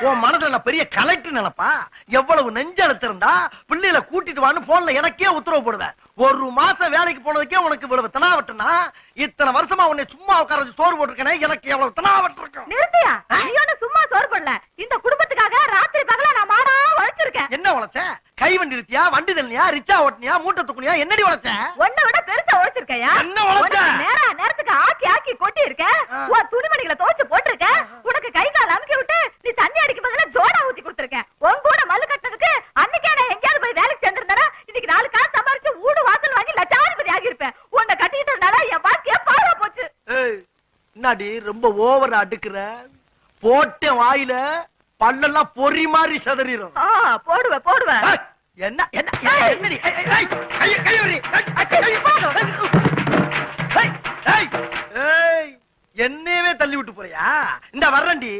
உன் மனதுல நான் பெரிய கலெக்டர் நினைப்பா? எவ்வளவு நெஞ்செழுத்து இருந்தா பிள்ளைகளை கூட்டிட்டு வான்னு போன்ல எனக்கே உத்தரவு போடுவேன். ஒரு மாசம் வேலைக்கு போனதுக்கே உனக்கு இவ்வளவு தனாவட்டுனா இத்தனை வருஷமா உன்னை சும்மா உட்கார வச்சு சோறு போட்டிருக்கேனே எனக்கு எவ்வளவு தனாவட்டு இருக்கும்? நிறுத்தியா ஒண்ணு சும்மா சோறு பண்ணல இந்த குடும்பத்துக்காக ராத்திரி பகலா நான் மாடா உழைச்சிருக்கேன். என்ன உழைச்ச? கை வண்டி இருத்தியா வண்டி தள்ளியா ரிச்சா ஓட்டினியா மூட்டை தூக்குனியா என்னடி உழைச்ச? உன்னை விட பெருசா உழைச்சிருக்கையா? என்ன உழைச்ச? நேரா நேரத்துக்கு ஆக்கி ஆக்கி கொட்டி இருக்க. உன் துணிமணிகளை துவைச்சு போட்டிருக்க உன்னை கட்டிக்கிட்டதுனால என் வாழ்க்கைய பாழா போச்சு? ஏய், என்னடி ரொம்ப ஓவர் அடுக்குற? போட்ட வாயில பல்லெல்லாம் பொறி மாதிரி சதறிடும் போடுவேன் ஏய், என்ன என்னையவே தள்ளி விட்டு போறியா? இந்த வர்றேன்டி.